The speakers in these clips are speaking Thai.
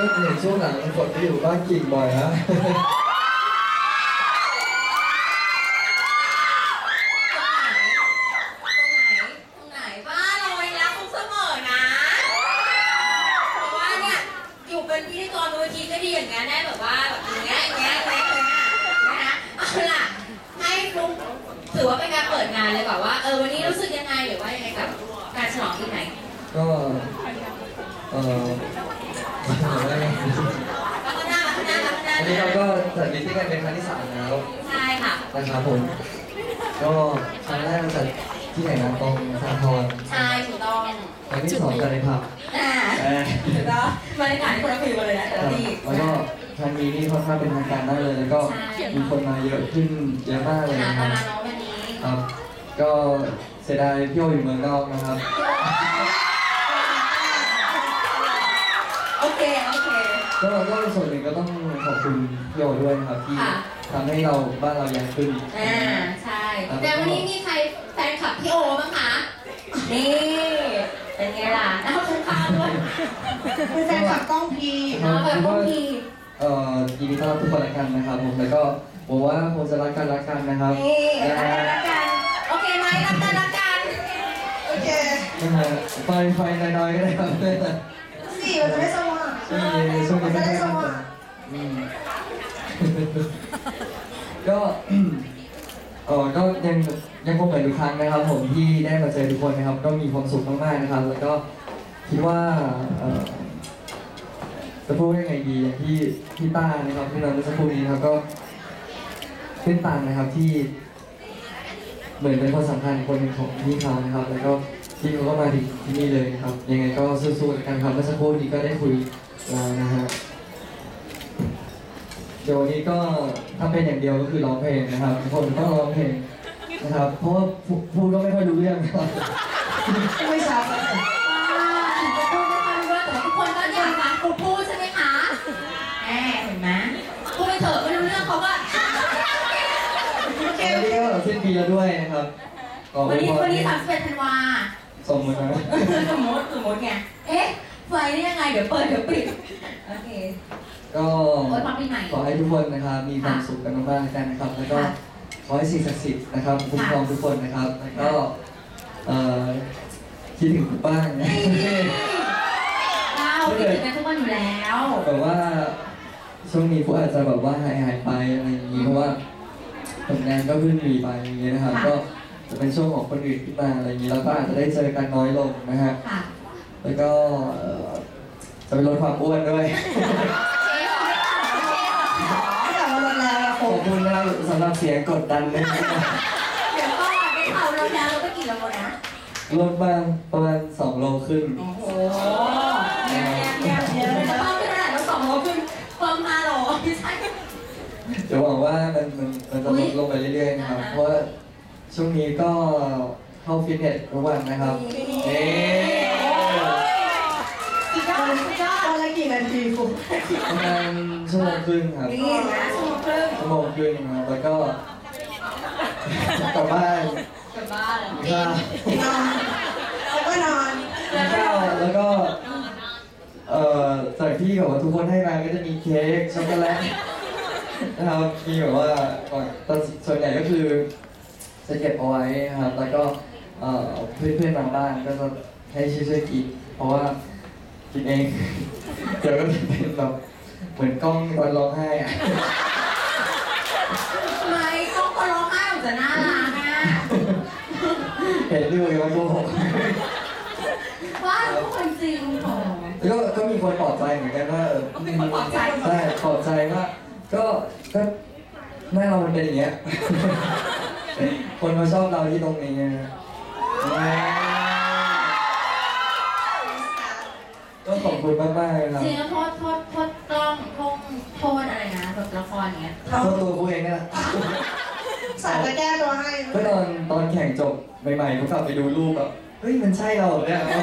ก็เห็นช่วงหลังฝนไปอยู่บ้านกิ่งบ่อยนะตรงไหนตรงไหนตรงไหนบ้านเราไว้รักคุณเสมอนะเพราะว่าเนี่ยอยู่เป็นพิธีกรบนเวทีก็ดีอย่างเงี้ยได้แบบว่าแบบอย่างเงี้ยอย่างเงี้ยอย่างเงี้ยอย่างเงี้ยนะคะเอาล่ะให้ฟลุ๊กถือว่าเป็นการเปิดงานเลยก่อนว่าเออวันนี้รู้สึกยังไงหรือว่ายังไงกับการฉลองที่ไหน ก็เออ ข้างหน้าข้างหน้าข้างหน้าวันนี้เราก็จัดมิตติ้งกันเป็นครั้งที่สามแล้วใช่ค่ะ นะครับผม ก็ครั้งแรกเราจัดที่ไหนนะตรงสาทรใช่ถูกต้องครั้งที่สองจัดในผับอ่าเออถูกต้องบรรยากาศที่คนละฟิลกันเลยนะแต่ละที่ แล้วก็ครั้งนี้นี่ค่อนข้างเป็นทางการมากเลยแล้วก็มีคนมาเยอะขึ้นเยอะมากเลยนะคตารับน้องวันนี้ ครับ ก็เสียดายพี่โออยู่เมืองนอกนะครับ ก็ก็ส่วนหนึ่งก็ต้องขอบคุณพี่โอด้วยนะครับที่ค่ะ ทำให้เราบ้านเราใหญ่ขึ้น อ่าใช่แต่วันนี้มีใครแฟนคลับพี่โอบ้างคะนี่เป็นไงล่ะน้าข้างๆด้วยเป็นแฟนคลับกล้องพีน้องแบบพวกพี่เอ่อยินดีต้อนรับทุกคนละกันนะครับผมแล้วก็ผมว่าคงจะรักกันรักกันนะครับนี่นะรัฮะกกันโอเคไหมรักกันรักกันโอเคนะฮะไฟไฟน้อยๆก็ได้ครับ สี่มันจะไม่สว่างช่วง ก็ เออก็ยังยังคงเหมือนทุกครั้งนะครับ ผมที่ได้มาเจอทุกคนนะครับ ก็มีความสุขมากๆนะครับ แล้วก็คิดว่าเอ่อจะพูดยังไงดีอย่างที่พี่ต้านะครับที่เราเมื่อสักครู่นี้นะครับก็เป็นตันนะครับที่ เหมือนเป็นคนสำคัญคนหนึ่งของพี่เขานะครับ แล้วก็พี่เขาก็มาถึงที่นี่เลยนะครับ ยังไงก็สู้ๆกันครับเมื่อสักครู่นี้ก็ได้คุยแล้วนะฮะ เดี๋ยววันนี้ก็ถ้าเป็นอย่างเดียวก็คือร้องเพลงนะครับทุกคนต้องร้องเพลงนะครับ เพราะว่าพูพูดก็ไม่ค่อยรู้เรื่องครับไม่ชัดอ่าถึงจะพูดไม่ค่อยรู้เรื่องแต่ว่าทุกคนก็อยากฟังครูพูดใช่ไหมคะแหมเห็นไหมพูดไปเถอะไม่รู้เรื่องเขาก็โอเควันนี้ก็สิ้นปีแล้วด้วยนะครับขอวันนี้อวยพรวันนี้สามสิบเอ็ดธันวา สมมุตินะสมมติสมมติไง เอ๊ะ ไฟนี่ยังไง เดี๋ยวเปิดเดี๋ยวปิด โอเค ก็โอ้ยพรปีใหม่ ขอให้ทุกคนนะครับมีความสุขกันมากๆกันนะครับ แล้วก็ขอให้สิ่งศักดิ์สิทธิ์นะครับคุ้มครองทุกคนนะครับ แล้วก็เอ่อคิดถึงคุณป้านะ เราคิดถึงกันทุกวันอยู่แล้ว แบบว่าช่วงนี้พวกอาจจะแบบว่าหายหายๆไปอะไรอย่างนี้เพราะว่าผลงานก็เพิ่งมีไปอย่างเงี้ยนะครับ ค่ะ ก็จะเป็นช่วงของคนอื่นขึ้นมาอะไรอย่างนี้เราก็อาจจะได้เจอกันน้อยลงนะฮะค่ะ แล้วก็เอ่อจะไปลดความอ้วนด้วย แต่ว่าลดแล้วอะ ขอบ คุณนะครับสำหรับเสียงกดดันนะครับเดี๋ยวก่อนได้ข่าวเราดาวเราไปกี่โลนะ ลดมาประมาณ2โลครึ่งโอ้โหแย่แย่แย่เลยนะเพิ่มขึ้นเท่าไหร่แล้วสองโลขึ้นเพิ่มห้าโลไม่ใช่เดี๋ยวหวังว่ามันมันมันจะลดลงไปเรื่อยๆนะครับอ่าฮะเพราะว่าช่วงนี้ก็เข้าฟิตเนสทุกวันนะครับเอ๊ะอีกยอดอีกยอดวันละกี่นาทีฟุ๊กประมาณชั่วโมงครึ่งครับ นี่นะ ชั่วโมงครึ่งชั่วโมงครึ่งครับแล้วก็กลับบ้านกลับบ้านแล้วกินข้าวนอนแล้วก็นอนกินข้าวแล้วก็เอ่อจากที่แบบว่าทุกคนให้มาก็จะมีเค้กช็อกโกแลตนะครับมีแบบว่าก่อนตอนส่วนใหญ่ก็คือจะเก็บเอาไว้ครับแล้วก็เอ่อเพื่อนๆบางบ้านก็จะให้ช่วยๆกินเพราะว่ากินเองเดี๋ยวก็จะเป็นแบบเหมือนกล้องตอนร้องไห้อะ ทำไมเขาคนร้องไห้ออก จะน่ารักอะเห็นด้วยว่าโกหกว่าทุกคนจริงโอ้แล้วก็ก็มีคนปลอบใจเหมือนกันว่าเออมีคนปลอบใจใช่ปลอบใจว่าก็ก็หน้าเรามันเป็นอย่างเงี้ย คนมาชอบเราที่ตรงนี้นะก็ขอบคุณมากๆเลยครับจริงแล้วโทษโทษโทษกล้องโทษโทษอะไรนะแบบละครอย่างเงี้ยโทษตัวกูเองนี่แหละ สายจะแก้ตัวให้ก็ตอนตอนแข่งจบใหม่ๆก็กลับไปดูรูปแบบเฮ้ยมันใช่เราเหรอเนี่ยเอา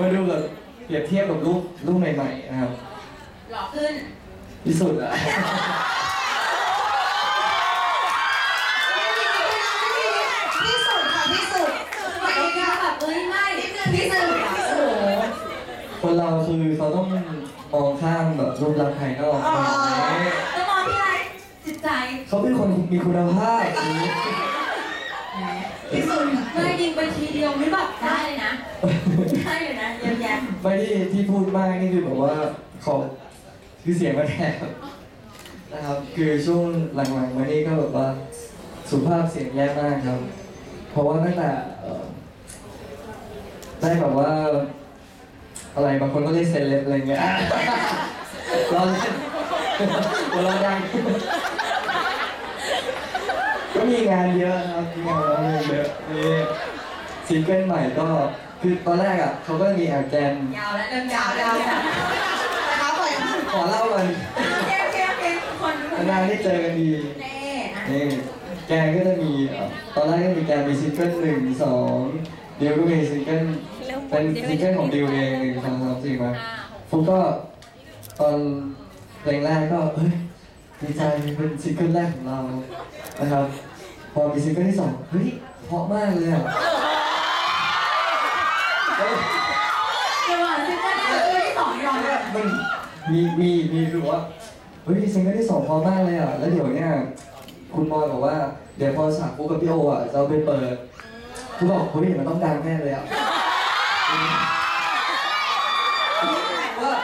มาดูแบบเปรียบเทียบกับรูปรูปใหม่ๆนะครับหล่อขึ้นที่สุดอะที่สุดค่ะที่สุดไม่ไม่ได้ค่ะแบบเอ้ยไม่ที่สุดที่สุดคนเราคือเขาต้องมองข้ามแบบรูปลักษณ์ภายนอกอ๋อแล้วมองที่อะไรจิตใจ เขาเป็นคนมีคุณภาพที่สุดไม่ยิงไปทีเดียวนี่แบบได้เลยนะ ได้เลยนะเยี่ยมแยมไม่ที่ที่พูดมากนี่คือแบบว่าขอคือเสียงมาแทนนะครับ คือช่วงหลังๆมานี่ก็แบบว่าสุภาพเสียงแย่มากครับ เพราะว่าตั้งแต่ได้แบบว่า อะไรบางคนก็เรียกเซเลบอะไรเงี้ยรอเล่นหัวเราะดัง มีงานเยอะครับมีงานร้องเพลงเยอะมีซิงเกิลใหม่ก็คือตอนแรกอะเขาก็มีแอบแจมยาวแล้วเริ่มยาวแล้วยาวนะคะปล่อยขอเล่ามันโอเคโอเคโอเคทุกคนทุกคนนานๆได้เจอกันดีเน่อะนี่แกก็จะมีเอ่อตอนแรกก็มีแกมีซิงเกิลหนึ่งสองดิวก็มีซิงเกิลเป็นซิงเกิลของดิวเองหนึ่งสองสามสี่มาอ่าฟุกก็ตอนเพลงแรกก็เฮ้ยดีใจเป็นซิงเกิลแรกของเรานะครับ พอมีซิงเกิลที่สองเฮ้ยเพราะมากเลยอะเฮ้ยเดี๋ยวก่อนซิงเกิลแรกกับซิงเกิลที่สองยอมเลยมันมีมีมีคือว่าเฮ้ยซิงเกิลที่สองเพราะมากเลยอะแล้วเดี๋ยวเนี่ยคุณบอยบอกว่าเดี๋ยวพอฉากฟุกกับพี่โออะจะเอาไปเปิดคุณบอกเฮ้ยมันต้องดังแน่เลยอะว่า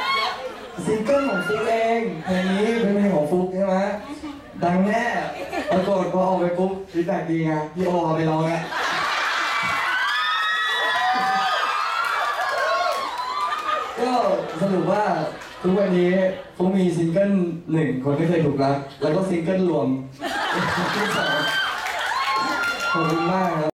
ซิงเกิลของฟุกเองเพลงนี้เป็นเพลงของฟุกใช่ไหมดังแน่ ดพอออกไปปุ๊บฟีดแบ็กดีไงพี่โอเอาไปร้องอะก็สรุปว่าทุกวันนี้เขามีซิงเกิลหนึ่งคนที่เคยถูกรัก แล้วก็ซิงเกิลรวมที่สองขอบคุณมากครับ